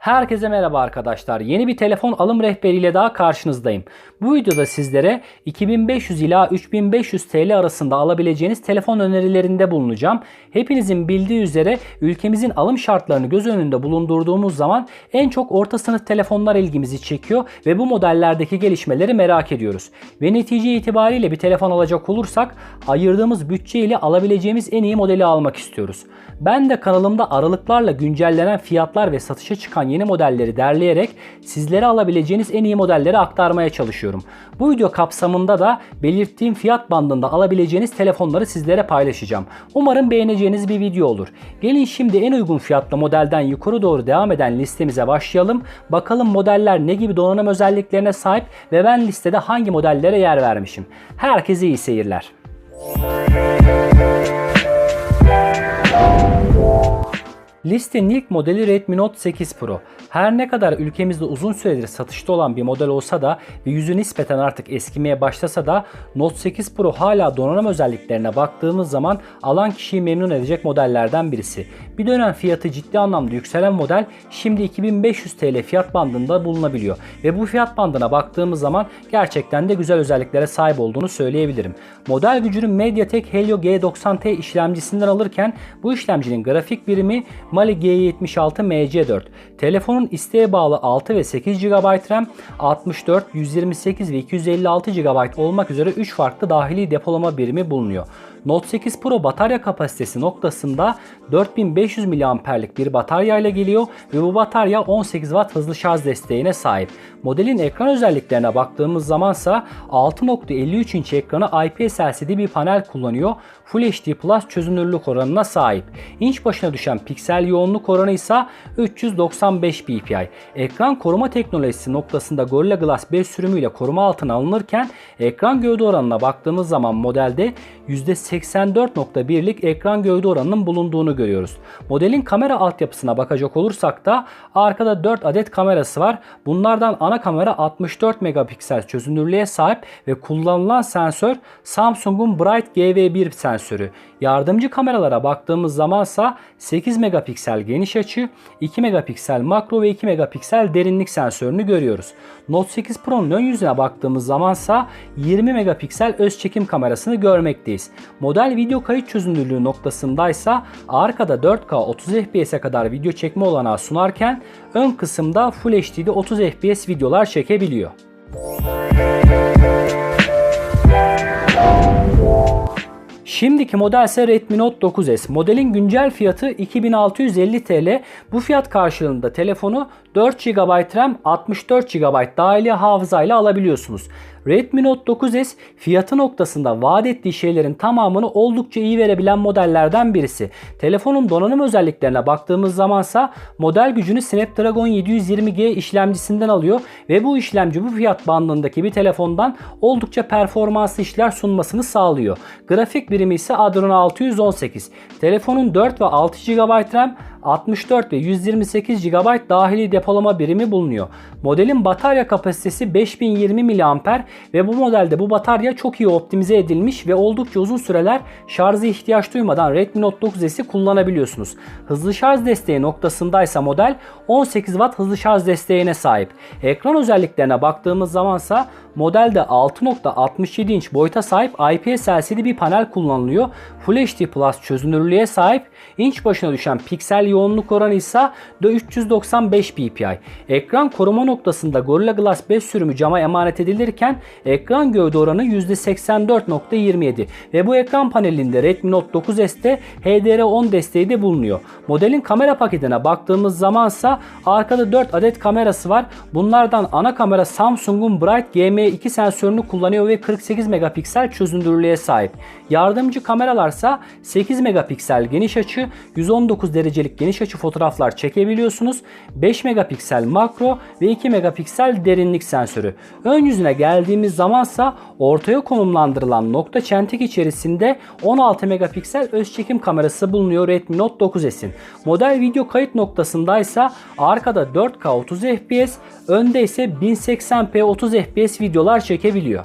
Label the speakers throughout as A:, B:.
A: Herkese merhaba arkadaşlar. Yeni bir telefon alım rehberiyle daha karşınızdayım. Bu videoda sizlere 2500 ila 3500 TL arasında alabileceğiniz telefon önerilerinde bulunacağım. Hepinizin bildiği üzere ülkemizin alım şartlarını göz önünde bulundurduğumuz zaman en çok orta sınıf telefonlar ilgimizi çekiyor ve bu modellerdeki gelişmeleri merak ediyoruz. Ve netice itibariyle bir telefon alacak olursak ayırdığımız bütçe ile alabileceğimiz en iyi modeli almak istiyoruz. Ben de kanalımda aralıklarla güncellenen fiyatlar ve satışa çıkan yeni modelleri derleyerek sizlere alabileceğiniz en iyi modelleri aktarmaya çalışıyorum. Bu video kapsamında da belirttiğim fiyat bandında alabileceğiniz telefonları sizlere paylaşacağım. Umarım beğeneceğiniz bir video olur. Gelin şimdi en uygun fiyatlı modelden yukarı doğru devam eden listemize başlayalım. Bakalım modeller ne gibi donanım özelliklerine sahip ve ben listede hangi modellere yer vermişim. Herkese iyi seyirler. Listenin ilk modeli Redmi Note 8 Pro. Her ne kadar ülkemizde uzun süredir satışta olan bir model olsa da ve yüzü nispeten artık eskimeye başlasa da Note 8 Pro hala donanım özelliklerine baktığımız zaman alan kişiyi memnun edecek modellerden birisi. Bir dönem fiyatı ciddi anlamda yükselen model şimdi 2500 TL fiyat bandında bulunabiliyor. Ve bu fiyat bandına baktığımız zaman gerçekten de güzel özelliklere sahip olduğunu söyleyebilirim. Model gücünü MediaTek Helio G90T işlemcisinden alırken bu işlemcinin grafik birimi Mali G76 MC4. Telefonun isteğe bağlı 6 ve 8 GB RAM, 64, 128 ve 256 GB olmak üzere 3 farklı dahili depolama birimi bulunuyor. Note 8 Pro batarya kapasitesi noktasında 4500 mAh'lik bir batarya ile geliyor ve bu batarya 18 Watt hızlı şarj desteğine sahip. Modelin ekran özelliklerine baktığımız zamansa 6.53 inç ekranı IPS LCD bir panel kullanıyor. Full HD Plus çözünürlük oranına sahip. İnç başına düşen piksel yoğunluk oranı ise 395 ppi. Ekran koruma teknolojisi noktasında Gorilla Glass 5 sürümüyle koruma altına alınırken ekran gövde oranına baktığımız zaman modelde %84.1'lik ekran gövde oranının bulunduğunu görüyoruz. Modelin kamera altyapısına bakacak olursak da arkada 4 adet kamerası var. Bunlardan ana kamera 64 megapiksel çözünürlüğe sahip ve kullanılan sensör Samsung'un Bright GV1 sensörü. Yardımcı kameralara baktığımız zamansa 8 megapiksel geniş açı, 2 megapiksel makro ve 2 megapiksel derinlik sensörünü görüyoruz. Note 8 Pro'nun ön yüzüne baktığımız zamansa 20 megapiksel öz çekim kamerasını görmekteyiz. Model video kayıt çözünürlüğü noktasındaysa arkada 4K 30 FPS'e kadar video çekme olanağı sunarken ön kısımda Full HD'de 30 FPS videolar çekebiliyor. Şimdiki model ise Redmi Note 9S. Modelin güncel fiyatı 2650 TL. Bu fiyat karşılığında telefonu 4 GB RAM, 64 GB dahili hafızayla alabiliyorsunuz. Redmi Note 9S fiyatı noktasında vaat ettiği şeylerin tamamını oldukça iyi verebilen modellerden birisi. Telefonun donanım özelliklerine baktığımız zamansa model gücünü Snapdragon 720G işlemcisinden alıyor ve bu işlemci bu fiyat bandındaki bir telefondan oldukça performanslı işler sunmasını sağlıyor. Grafik birimi ise Adreno 618. Telefonun 4 ve 6 GB RAM 64 ve 128 GB dahili depolama birimi bulunuyor. Modelin batarya kapasitesi 5020 mAh ve bu modelde bu batarya çok iyi optimize edilmiş ve oldukça uzun süreler şarjı ihtiyaç duymadan Redmi Note 9S'i kullanabiliyorsunuz. Hızlı şarj desteği noktasındaysa model 18 Watt hızlı şarj desteğine sahip. Ekran özelliklerine baktığımız zamansa modelde 6.67 inç boyuta sahip IPS LCD bir panel kullanılıyor. Full HD Plus çözünürlüğe sahip. İnç başına düşen piksel yoğunluk oranı ise 395 ppi. Ekran koruma noktasında Gorilla Glass 5 sürümü cama emanet edilirken ekran gövde oranı %84.27 ve bu ekran panelinde Redmi Note 9S'te HDR10 desteği de bulunuyor. Modelin kamera paketine baktığımız zamansa arkada 4 adet kamerası var. Bunlardan ana kamera Samsung'un Bright GM2 sensörünü kullanıyor ve 48 megapiksel çözünürlüğe sahip. Yardımcı kameralarsa 8 megapiksel geniş açı, 119 derecelik geniş açı fotoğraflar çekebiliyorsunuz. 5 megapiksel makro ve 2 megapiksel derinlik sensörü. Ön yüzüne geldiğimiz zamansa ortaya konumlandırılan nokta çentik içerisinde 16 megapiksel öz çekim kamerası bulunuyor Redmi Note 9S'in. Model video kayıt noktasındaysa arkada 4K 30 FPS, önde ise 1080p 30 FPS videolar çekebiliyor.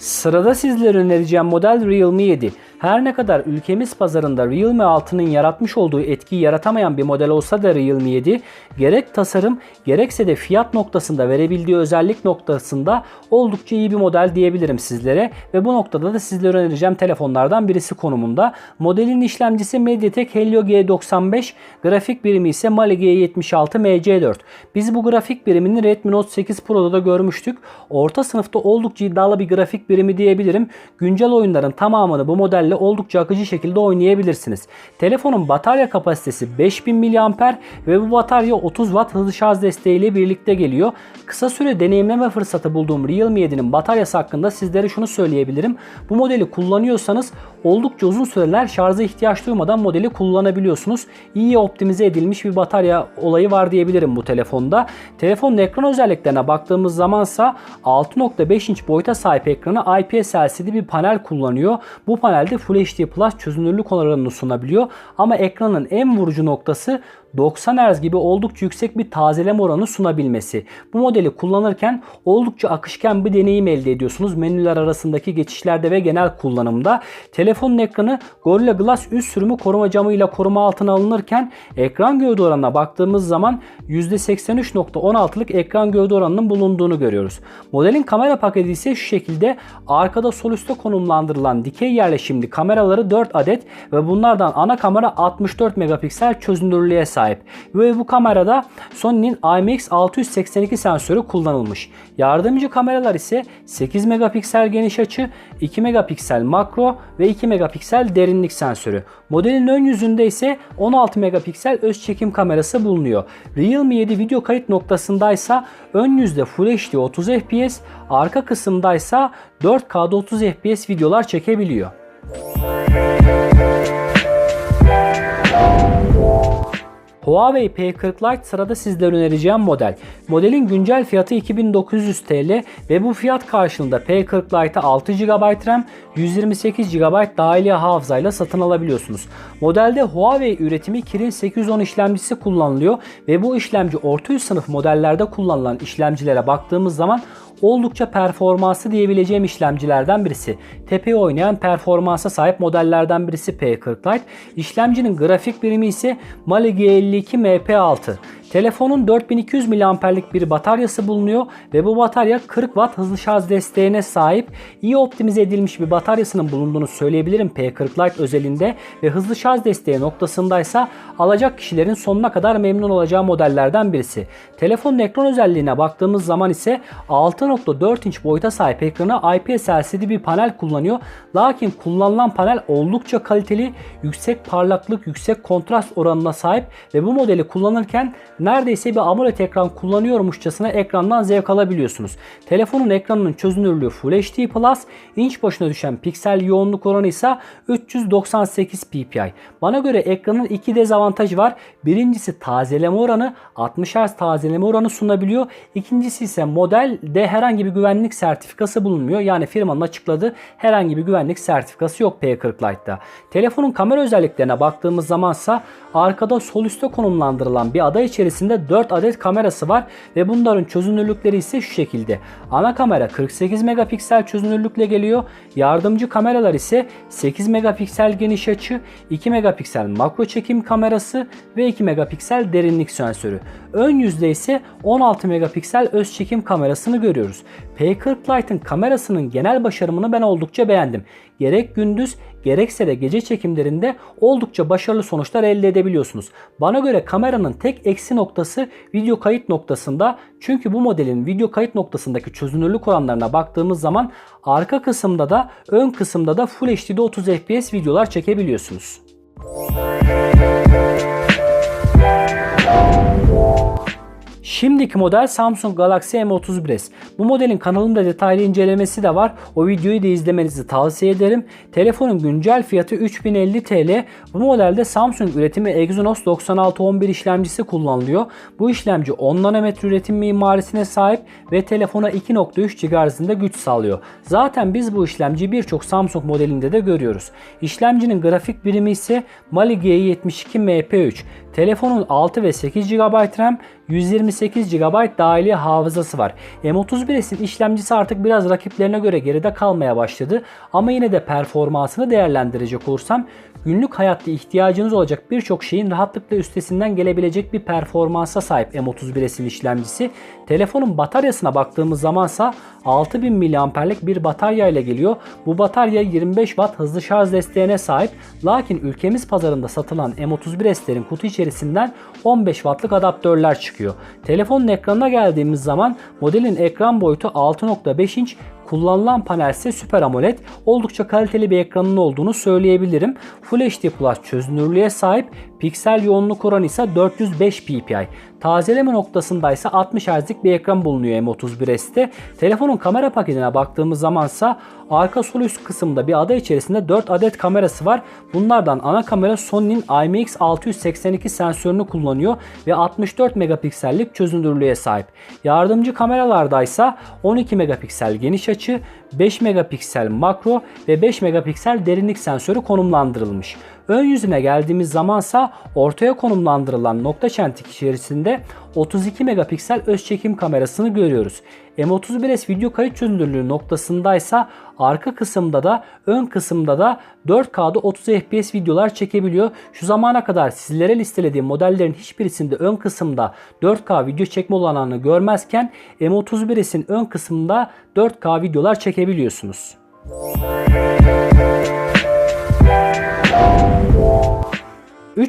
A: Sırada sizlere önereceğim model Realme 7. Her ne kadar ülkemiz pazarında Realme 6'nın yaratmış olduğu etkiyi yaratamayan bir model olsa da Realme 7 gerek tasarım gerekse de fiyat noktasında verebildiği özellik noktasında oldukça iyi bir model diyebilirim sizlere ve bu noktada da sizlere önereceğim telefonlardan birisi konumunda. Modelin işlemcisi MediaTek Helio G95, grafik birimi ise Mali G76 MC4. Biz bu grafik birimini Redmi Note 8 Pro'da da görmüştük. Orta sınıfta oldukça iddialı bir grafik birimi diyebilirim. Güncel oyunların tamamını bu modelle oldukça akıcı şekilde oynayabilirsiniz. Telefonun batarya kapasitesi 5000 mAh ve bu batarya 30 Watt hızlı şarj desteğiyle birlikte geliyor. Kısa süre deneyimleme fırsatı bulduğum Realme 7'nin bataryası hakkında sizlere şunu söyleyebilirim. Bu modeli kullanıyorsanız oldukça uzun süreler şarja ihtiyaç duymadan modeli kullanabiliyorsunuz. İyi optimize edilmiş bir batarya olayı var diyebilirim bu telefonda. Telefonun ekran özelliklerine baktığımız zamansa 6.5 inç boyuta sahip ekranı IPS LCD bir panel kullanıyor. Bu panelde Full HD Plus çözünürlük oranını sunabiliyor. Ama ekranın en vurucu noktası 90 Hz gibi oldukça yüksek bir tazeleme oranı sunabilmesi. Bu modeli kullanırken oldukça akışkan bir deneyim elde ediyorsunuz. Menüler arasındaki geçişlerde ve genel kullanımda. Telefonun ekranı Gorilla Glass üst sürümü koruma camıyla koruma altına alınırken ekran gövde oranına baktığımız zaman %83.16'lık ekran gövde oranının bulunduğunu görüyoruz. Modelin kamera paketi ise şu şekilde arkada sol üstte konumlandırılan dikey yerleşimli kameraları 4 adet ve bunlardan ana kamera 64 megapiksel çözünürlüğe sahip. Ve bu kamerada Sony'nin IMX682 sensörü kullanılmış. Yardımcı kameralar ise 8 megapiksel geniş açı, 2 megapiksel makro ve 2 megapiksel derinlik sensörü. Modelin ön yüzünde ise 16 megapiksel öz çekim kamerası bulunuyor. Realme 7 video kayıt noktasındaysa ön yüzde Full HD 30 FPS, arka kısımdaysa 4K'da 30 FPS videolar çekebiliyor. Huawei P40 Lite sırada sizlere önereceğim model. Modelin güncel fiyatı 2900 TL ve bu fiyat karşılığında P40 Lite'ı 6 GB RAM, 128 GB dahili hafızayla satın alabiliyorsunuz. Modelde Huawei üretimi Kirin 810 işlemcisi kullanılıyor ve bu işlemci orta üst sınıf modellerde kullanılan işlemcilere baktığımız zaman oldukça performanslı diyebileceğim işlemcilerden birisi. Tepeye oynayan performansa sahip modellerden birisi P40 Lite. İşlemcinin grafik birimi ise Mali G52 MP6. Telefonun 4200 mAh'lik bir bataryası bulunuyor ve bu batarya 40 Watt hızlı şarj desteğine sahip. İyi optimize edilmiş bir bataryasının bulunduğunu söyleyebilirim P40 Lite özelinde ve hızlı şarj desteği noktasındaysa alacak kişilerin sonuna kadar memnun olacağı modellerden birisi. Telefonun ekran özelliğine baktığımız zaman ise 6.4 inç boyuta sahip ekranı IPS LCD bir panel kullanıyor. Lakin kullanılan panel oldukça kaliteli, yüksek parlaklık, yüksek kontrast oranına sahip ve bu modeli kullanırken neredeyse bir AMOLED ekran kullanıyormuşçasına ekrandan zevk alabiliyorsunuz. Telefonun ekranının çözünürlüğü Full HD Plus, inç başına düşen piksel yoğunluk oranı ise 398 ppi. Bana göre ekranın iki dezavantajı var. Birincisi tazeleme oranı 60 Hz tazeleme oranı sunabiliyor. İkincisi ise modelde herhangi bir güvenlik sertifikası bulunmuyor. Yani firmanın açıkladığı herhangi bir güvenlik sertifikası yok P40 Lite'da. Telefonun kamera özelliklerine baktığımız zamansa arkada sol üstte konumlandırılan bir ada içerisinde 4 adet kamerası var ve bunların çözünürlükleri ise şu şekilde. Ana kamera 48 megapiksel çözünürlükle geliyor. Yardımcı kameralar ise 8 megapiksel geniş açı, 2 megapiksel makro çekim kamerası ve 2 megapiksel derinlik sensörü. Ön yüzde ise 16 megapiksel öz çekim kamerasını görüyoruz. P40 Lite'ın kamerasının genel başarımını ben oldukça beğendim. Gerek gündüz gerekse de gece çekimlerinde oldukça başarılı sonuçlar elde edebiliyorsunuz. Bana göre kameranın tek eksi noktası video kayıt noktasında. Çünkü bu modelin video kayıt noktasındaki çözünürlük oranlarına baktığımız zaman arka kısımda da ön kısımda da Full HD'de 30 FPS videolar çekebiliyorsunuz. Şimdiki model Samsung Galaxy M31s. Bu modelin kanalımda detaylı incelemesi de var. O videoyu da izlemenizi tavsiye ederim. Telefonun güncel fiyatı 3050 TL. Bu modelde Samsung üretimi Exynos 9611 işlemcisi kullanılıyor. Bu işlemci 10 nanometre üretim mimarisine sahip ve telefona 2.3 GHz'ında güç sağlıyor. Zaten biz bu işlemciyi birçok Samsung modelinde de görüyoruz. İşlemcinin grafik birimi ise Mali G72 MP3. Telefonun 6 ve 8 GB RAM, 128 128 GB dahili hafızası var. M31S'in işlemcisi artık biraz rakiplerine göre geride kalmaya başladı ama yine de performansını değerlendirecek olursam günlük hayatta ihtiyacınız olacak birçok şeyin rahatlıkla üstesinden gelebilecek bir performansa sahip M31S'in işlemcisi. Telefonun bataryasına baktığımız zamansa 6000 mAh'lik bir batarya ile geliyor. Bu batarya 25 Watt hızlı şarj desteğine sahip. Lakin ülkemiz pazarında satılan M31S'lerin kutu içerisinden 15 Watt'lık adaptörler çıkıyor. Telefonun ekranına geldiğimiz zaman modelin ekran boyutu 6.5 inç Kullanılan panel ise Super AMOLED. Oldukça kaliteli bir ekranın olduğunu söyleyebilirim. Full HD Plus çözünürlüğe sahip. Piksel yoğunluk oranı ise 405 ppi. Tazeleme noktasında ise 60 Hz'lik bir ekran bulunuyor M31S'te. Telefonun kamera paketine baktığımız zamansa arka sol üst kısımda bir ada içerisinde 4 adet kamerası var. Bunlardan ana kamera Sony'nin IMX682 sensörünü kullanıyor ve 64 megapiksellik çözünürlüğe sahip. Yardımcı kameralarda ise 12 megapiksel geniş açı, 5 megapiksel makro ve 5 megapiksel derinlik sensörü konumlandırılmış. Ön yüzüne geldiğimiz zamansa ortaya konumlandırılan nokta çentik içerisinde 32 megapiksel öz çekim kamerasını görüyoruz. M31S video kayıt çözünürlüğü noktasındaysa arka kısımda da ön kısımda da 4K'da 30 FPS videolar çekebiliyor. Şu zamana kadar sizlere listelediğim modellerin hiçbirisinde ön kısımda 4K video çekme olanağını görmezken M31S'in ön kısmında 4K videolar çekebiliyorsunuz.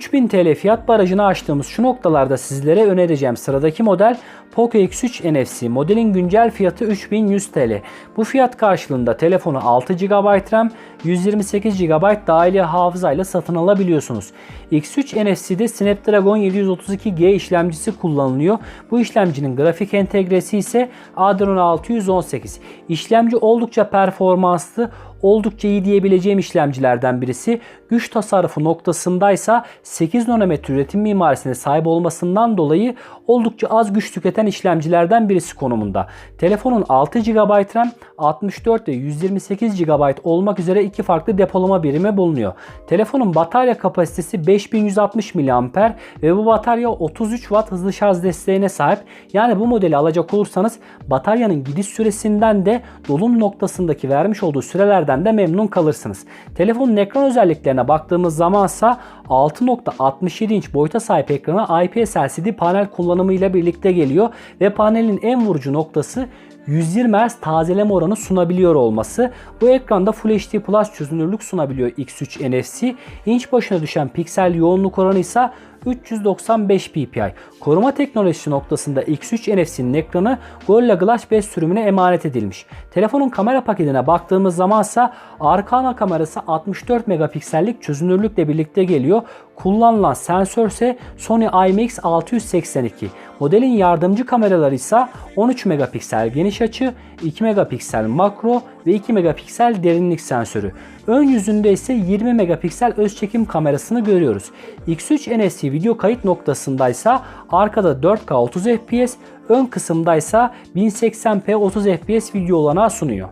A: 3000 TL fiyat barajını aştığımız şu noktalarda sizlere önereceğim sıradaki model Poco X3 NFC. Modelin güncel fiyatı 3100 TL. Bu fiyat karşılığında telefonu 6 GB RAM, 128 GB dahili hafızayla satın alabiliyorsunuz. X3 NFC'de Snapdragon 732G işlemcisi kullanılıyor. Bu işlemcinin grafik entegresi ise Adreno 618. İşlemci oldukça performanslı, oldukça iyi diyebileceğim işlemcilerden birisi. Güç tasarrufu noktasındaysa 8 nanometre üretim mimarisine sahip olmasından dolayı oldukça az güç tüketen işlemcilerden birisi konumunda. Telefonun 6 GB RAM, 64 ve 128 GB olmak üzere iki farklı depolama birimi bulunuyor. Telefonun batarya kapasitesi 5160 mAh ve bu batarya 33 Watt hızlı şarj desteğine sahip. Yani bu modeli alacak olursanız bataryanın gidiş süresinden de dolum noktasındaki vermiş olduğu sürelerden de memnun kalırsınız. Telefonun ekran özelliklerine baktığımız zamansa 6.67 inç boyuta sahip ekrana IPS LCD panel kullanımı ile birlikte geliyor ve panelin en vurucu noktası 120 Hz tazeleme oranı sunabiliyor olması. Bu ekranda Full HD Plus çözünürlük sunabiliyor X3 NFC. İnç başına düşen piksel yoğunluk oranı ise 395 ppi. Koruma teknolojisi noktasında X3 NFC'nin ekranı Gorilla Glass 5 sürümüne emanet edilmiş. Telefonun kamera paketine baktığımız zamansa arka ana kamerası 64 megapiksellik çözünürlükle birlikte geliyor. Kullanılan sensör ise Sony IMX682. Modelin yardımcı kameraları ise 13 megapiksel geniş açı, 2 megapiksel makro ve 2 megapiksel derinlik sensörü. Ön yüzünde ise 20 megapiksel öz çekim kamerasını görüyoruz. X3 NFC video kayıt noktasındaysa arkada 4K 30 FPS, ön kısımdaysa 1080p 30 FPS video olanağı sunuyor.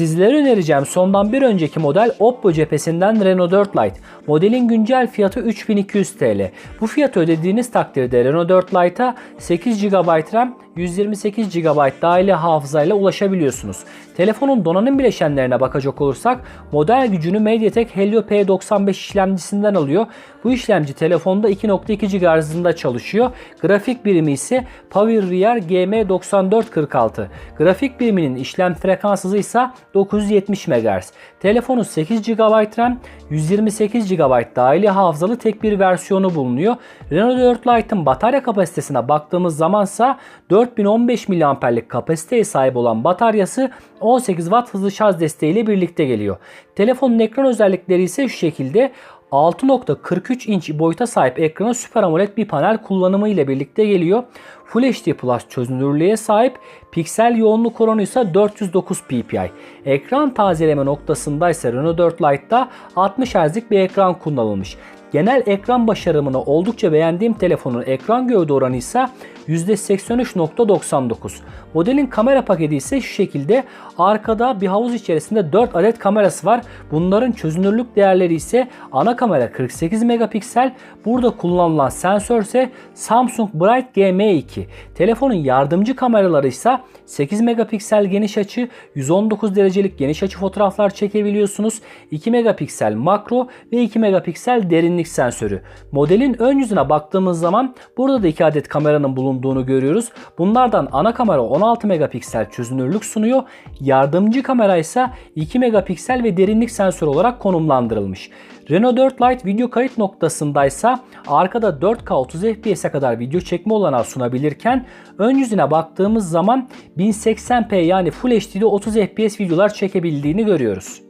A: Sizlere önereceğim sondan bir önceki model Oppo cephesinden Reno 4 Lite. Modelin güncel fiyatı 3200 TL. Bu fiyatı ödediğiniz takdirde Reno 4 Lite'a 8 GB RAM, 128 GB dahili hafızayla ulaşabiliyorsunuz. Telefonun donanım bileşenlerine bakacak olursak model gücünü MediaTek Helio P95 işlemcisinden alıyor. Bu işlemci telefonda 2.2 GHz hızında çalışıyor. Grafik birimi ise PowerRear GM9446. Grafik biriminin işlem frekans hızı ise 970 MHz. Telefonun 8 GB RAM, 128 GB dahili hafızalı tek bir versiyonu bulunuyor. Renault 4 Lite'ın batarya kapasitesine baktığımız zamansa 4015 mAh'lik kapasiteye sahip olan bataryası 18 Watt hızlı şarj desteğiyle birlikte geliyor. Telefonun ekran özellikleri ise şu şekilde 6.43 inç boyuta sahip ekrana Super AMOLED bir panel kullanımı ile birlikte geliyor. Full HD Plus çözünürlüğe sahip. Piksel yoğunluk oranı ise 409 ppi. Ekran tazeleme noktasında ise Renault 4 Lite'da 60 Hz'lik bir ekran kullanılmış. Genel ekran başarımını oldukça beğendiğim telefonun ekran gövde oranı ise %83.99. Modelin kamera paketi ise şu şekilde arkada bir havuz içerisinde 4 adet kamerası var. Bunların çözünürlük değerleri ise ana kamera 48 megapiksel. Burada kullanılan sensör ise Samsung Bright GM2. Telefonun yardımcı kameraları ise 8 megapiksel geniş açı, 119 derecelik geniş açı fotoğraflar çekebiliyorsunuz. 2 megapiksel makro ve 2 megapiksel derinlik sensörü. Modelin ön yüzüne baktığımız zaman burada da 2 adet kameranın bulunduğunu görüyoruz. Bunlardan ana kamera 16 megapiksel çözünürlük sunuyor. Yardımcı kamera ise 2 megapiksel ve derinlik sensörü olarak konumlandırılmış. Renault 4 Lite video kayıt noktasındaysa arkada 4K 30 FPS'e kadar video çekme olanağı sunabilirken ön yüzüne baktığımız zaman 1080p yani Full HD'de 30 FPS videolar çekebildiğini görüyoruz.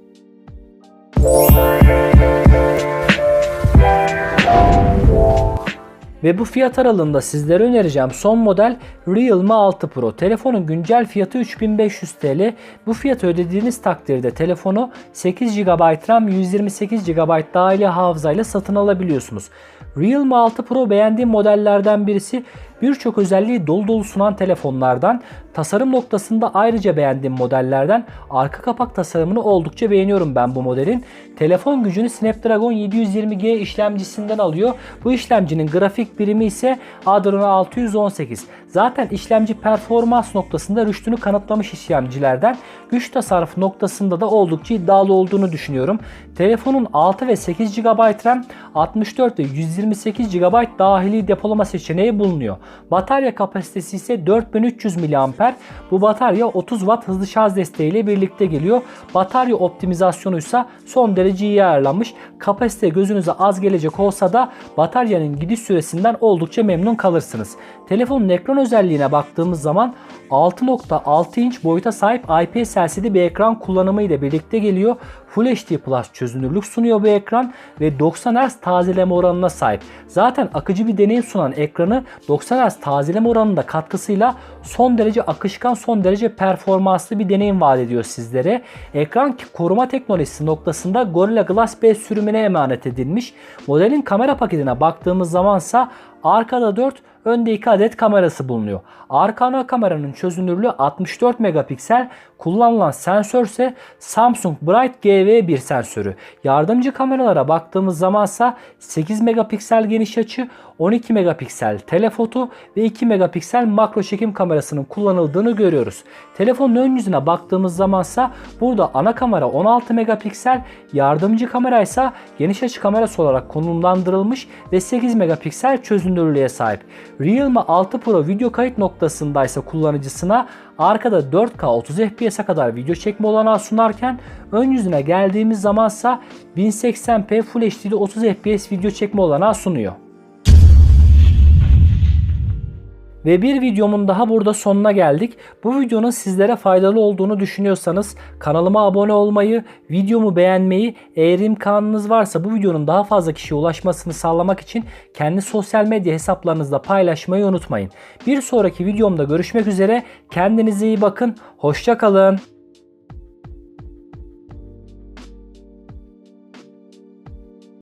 A: Ve bu fiyat aralığında sizlere önereceğim son model Realme 6 Pro. Telefonun güncel fiyatı 3500 TL. Bu fiyatı ödediğiniz takdirde telefonu 8 GB RAM 128 GB dahili hafızayla satın alabiliyorsunuz. Realme 6 Pro beğendiğim modellerden birisi birçok özelliği dolu dolu sunan telefonlardan. Tasarım noktasında ayrıca beğendiğim modellerden arka kapak tasarımını oldukça beğeniyorum ben bu modelin. Telefon gücünü Snapdragon 720G işlemcisinden alıyor. Bu işlemcinin grafik birimi ise Adreno 618. Zaten işlemci performans noktasında rüştünü kanıtlamış işlemcilerden. Güç tasarrufu noktasında da oldukça iddialı olduğunu düşünüyorum. Telefonun 6 ve 8 GB RAM, 64 ve 128 GB dahili depolama seçeneği bulunuyor. Batarya kapasitesi ise 4300 mAh. Bu batarya 30 Watt hızlı şarj desteğiyle birlikte geliyor. Batarya optimizasyonu ise son derece iyi ayarlanmış. Kapasite gözünüze az gelecek olsa da bataryanın gidiş süresinden oldukça memnun kalırsınız. Telefonun ekran özelliğine baktığımız zaman 6.6 inç boyuta sahip IPS LCD bir ekran kullanımı ile birlikte geliyor. Full HD Plus çözünürlük sunuyor bu ekran ve 90 Hz tazeleme oranına sahip. Zaten akıcı bir deneyim sunan ekranı 90 Hz tazeleme oranında katkısıyla son derece akışkan, son derece performanslı bir deneyim vaat ediyor sizlere. Ekran koruma teknolojisi noktasında Gorilla Glass 5 sürümüne emanet edilmiş. Modelin kamera paketine baktığımız zamansa arkada 4, önde 2 adet kamerası bulunuyor. Arka ana kameranın çözünürlüğü 64 megapiksel, kullanılan sensör ise Samsung Bright GV1 sensörü. Yardımcı kameralara baktığımız zamansa 8 megapiksel geniş açı, 12 megapiksel telefoto ve 2 megapiksel makro çekim kamerasının kullanıldığını görüyoruz. Telefonun ön yüzüne baktığımız zamansa burada ana kamera 16 megapiksel, yardımcı kamera ise geniş açı kamerası olarak konumlandırılmış ve 8 megapiksel çözünürlüğe sahip. Realme 6 Pro video kayıt noktasındaysa kullanıcısına arkada 4K 30 FPS'e kadar video çekme olanağı sunarken ön yüzüne geldiğimiz zamansa 1080p Full HD'de 30 FPS video çekme olanağı sunuyor. Ve bir videomun daha burada sonuna geldik. Bu videonun sizlere faydalı olduğunu düşünüyorsanız kanalıma abone olmayı, videomu beğenmeyi, eğer imkanınız varsa bu videonun daha fazla kişiye ulaşmasını sağlamak için kendi sosyal medya hesaplarınızda paylaşmayı unutmayın. Bir sonraki videomda görüşmek üzere. Kendinize iyi bakın. Hoşçakalın.